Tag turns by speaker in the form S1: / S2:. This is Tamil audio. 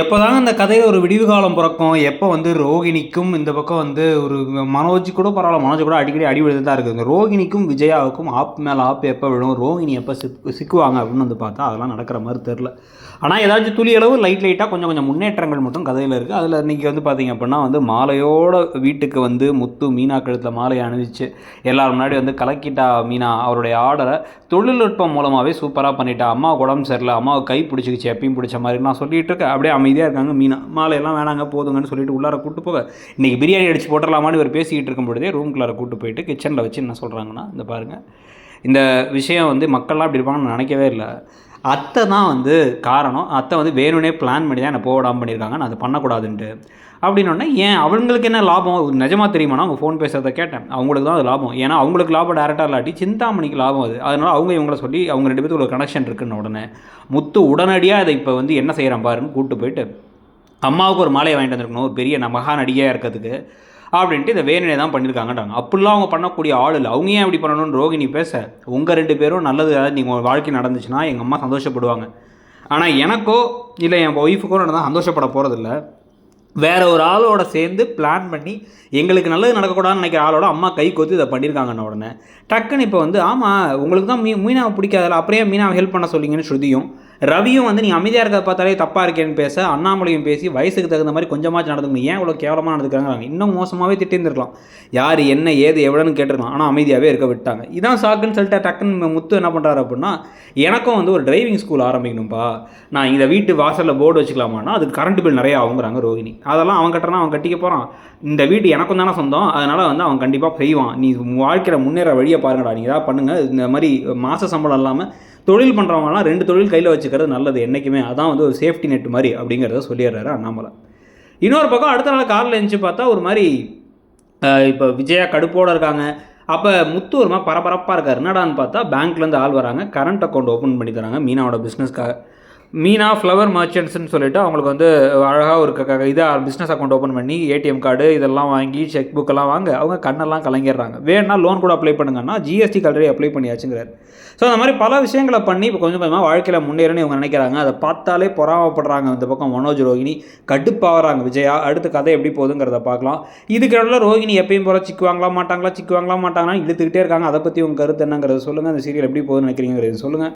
S1: எப்போதாங்க அந்த இந்த கதையில் ஒரு விடிவு காலம் பிறக்கும்? எப்போ வந்து ரோகிணிக்கும் இந்த பக்கம் வந்து ஒரு மனோஜ் கூட பரவாயில்ல மனோஜ் கூட அடிக்கடி அடி விழுந்து தான் இருக்குது. இந்த ரோகிணிக்கும் விஜயாவுக்கும் ஆப் மேலே ஆப் எப்போ விழும்? ரோகிணி எப்போ சிக்கு சிக்குவாங்க அப்படின்னு வந்து பார்த்தா அதெல்லாம் நடக்கிற மாதிரி தெரில ஆனால் ஏதாச்சும் துளியளவு லைட் லைட்டாக கொஞ்சம் கொஞ்சம் முன்னேற்றங்கள் மட்டும் கதையில் இருக்குது அதில் இன்றைக்கி வந்து பார்த்திங்க அப்படின்னா வந்து மாலையோட வீட்டுக்கு வந்து முத்து மீனா கழுத்தில் மாலையை அணிவிச்சு எல்லோரும் முன்னாடி வந்து கலக்கிட்டா மீனா அவருடைய ஆர்டரை தொழில்நுட்பம் மூலமாகவே சூப்பராக பண்ணிட்டா. அம்மா உடம்பு சரியில்லை அம்மாவுக்கு கை பிடிச்சிக்கிச்சு எப்பயும் பிடிச்ச மாதிரி நான் சொல்லிட்டு இருக்கேன். அப்படியே அமைதியாக இருக்காங்க. மீனா மாலையெல்லாம் வேணாங்க போதுங்கன்னு சொல்லிட்டு உள்ளார கூட்டு போக. இன்றைக்கி பிரியாணி அடித்து போட்டுடலாமான்னு இவர் பேசிக்கிட்டு இருக்கும் பொழுதே ரூம்குள்ளார கூட்டு போயிட்டு கிச்சனில் வச்சு என்ன சொல்கிறாங்கன்னா இந்த பாருங்கள் இந்த விஷயம் வந்து மக்கள்லாம் அப்படி இருப்பாங்கன்னு நினைக்கவே இல்லை. அத்தை தான் வந்து காரணம். அத்தை வந்து வேணும்னே பிளான் பண்ணி தான் என்னை போடாமல் பண்ணியிருக்காங்க. நான் அதை பண்ணக்கூடாதுன்ட்டு. அப்படின்னோடனே ஏன் அவங்களுக்கு என்ன லாபம்? நிஜமாக தெரியுமானா அவங்க ஃபோன் பேசுகிறத கேட்டேன். அவங்களுக்கு தான் அது லாபம். ஏன்னா அவங்களுக்கு லாபம் டேரெக்டாக இல்லாட்டி சிந்தாமணிக்கு லாபம் அது. அதனால் அவங்க இவங்கள சொல்லி அவங்க ரெண்டு பேருக்கு ஒரு கனெக்ஷன் இருக்குன்னு உடனே முத்து உடனடியாக அதை இப்போ வந்து என்ன செய்கிறான் பாருன்னு கூப்பிட்டு போயிட்டு அம்மாவுக்கு ஒரு மாலையை வாங்கிட்டு வந்திருக்கணும். ஒரு பெரிய மகா நடிகையாக இருக்கிறதுக்கு. அப்படின்ட்டு இதை வேணுனே தான் பண்ணியிருக்காங்கன்றாங்க அப்படிலாம் அவங்க பண்ணக்கூடிய ஆள் இல்லை. அவங்க ஏன் இப்படி பண்ணணும்னு ரோகிணி பேச உங்கள் ரெண்டு பேரும் நல்லது ஏதாவது நீங்கள் வாழ்க்கை நடந்துச்சுன்னா எங்கள் அம்மா சந்தோஷப்படுவாங்க. ஆனால் எனக்கோ இல்லை என் ஒய்ஃபுக்கோ தான் சந்தோஷப்பட போகிறதில்ல வேற ஒரு ஆளோட சேர்ந்து பிளான் பண்ணி எங்களுக்கு நல்லது நடக்கக்கூடாதுன்னு நினைக்கிற ஆளோட அம்மா கை கோத்து இதை பண்ணியிருக்காங்கன்ன உடனே டக்குன்னு இப்போ வந்து ஆமாம் உங்களுக்கு தான் மீ மீனாவை பிடிக்காதல அப்படியே மீனாவை ஹெல்ப் பண்ண சொல்லிங்கன்னு ஸ்ருதியும் ரவியும் வந்து நீ அமைதியாக இருக்கிறத பார்த்தாலே தப்பாக இருக்கேன்னு பேச அண்ணாமலையும் பேசி வயசுக்கு தகுந்த மாதிரி கொஞ்சமாச்சு நடந்துக்கணும். ஏன் இவ்வளோ கேவலமாக நடந்துக்கிறாங்க? இன்னும் மோசமாகவே திட்டிருந்துருக்கலாம். யார் என்ன ஏது எவ்வளோன்னு கேட்டிருக்கலாம். ஆனால் அமைதியாகவே இருக்க விட்டாங்க. இதான் சாக்குன்னு சொல்லிட்டு டக்குன்னு முத்து என்ன பண்ணுறாரு அப்படின்னா எனக்கும் வந்து ஒரு டிரைவிங் ஸ்கூல் ஆரம்பிக்கணும்ப்பா நான் இந்த வீட்டு வாசலில் போர்டு வச்சுக்கலாமான்னா அதுக்கு கரண்ட் பில் நிறையா ஆகுங்கிறாங்க ரோகிணி அதெல்லாம் அவன் கட்டுறான் அவன் கட்டிக்க போகிறான் இந்த வீடு எனக்கும் தானே சொந்தம். அதனால் வந்து அவன் கண்டிப்பாக செய்வான். நீ வாழ்க்கையில் முன்னேற வழியை பாருங்கடா. நீங்கள் ஏதாவது பண்ணுங்கள் இந்த மாதிரி மாத சம்பளம் இல்லாமல் தொழில் பண்ணுறவங்கலாம் ரெண்டு தொழில் கையில் வச்சுக்கிறது நல்லது என்றைக்குமே அதான் வந்து ஒரு சேஃப்டி நெட் மாதிரி அப்படிங்கிறத சொல்லிடுறாரு அண்ணாமலை. இன்னொரு பக்கம் அடுத்த நாள் காரில் எழுந்துச்சு பார்த்தா ஒரு மாதிரி இப்போ விஜயா கடுப்போடு இருக்காங்க. அப்போ முத்து ஒரு மாதிரி பரபரப்பாக இருக்கார். என்னடான்னு பார்த்தா பேங்க்லேருந்து ஆள் வராங்க. கரண்ட் அக்கௌண்ட் ஓப்பன் பண்ணி தராங்க. மீனாவோட பிஸ்னஸ்க்காக மீனா ஃப்ளவர் மர்ச்சன்ட்ஸ்னு சொல்லிட்டு அவங்களுக்கு வந்து அழகாக ஒரு க இதாக பிஸ்னஸ் அக்கௌண்ட் ஓப்பன் பண்ணி ஏடிஎம் கார்டு இதெல்லாம் வாங்கி செக் புக்கெல்லாம் வாங்க அவங்க கண்ணெல்லாம் கலங்கிடுறாங்க. வேணா லோன் கூட அப்ளை பண்ணுங்கன்னா ஜிஎஸ்டி ஆல்ரெடி அப்ளை பண்ணியாச்சுங்கிறார். ஸோ அந்த மாதிரி பல விஷயங்களை பண்ணி இப்போ கொஞ்சம் கொஞ்சமாக வாழ்க்கையில் முன்னேறன்னு இவங்க நினைக்கிறாங்க. அதை பார்த்தாலே பொறாமப்படுறாங்க இந்த பக்கம் மனோஜ் ரோகிணி. கடுப்பாகிறாங்க விஜயா அடுத்த கதை எப்படி போகுதுங்கிறத பார்க்கலாம். இதுக்கு நடுவில் ரோகிணி எப்பயும் போல சிக்குவாங்களா மாட்டாங்களா சிக்குவாங்களா மாட்டாங்களா இழுத்துக்கிட்டே இருக்காங்க. அதை பற்றி உங்கள் கருத்து என்னங்கிறத சொல்லுங்கள் அந்த சீரியல் எப்படி போகுதுன்னு நினைக்கிறீங்கிறது சொல்லுங்கள்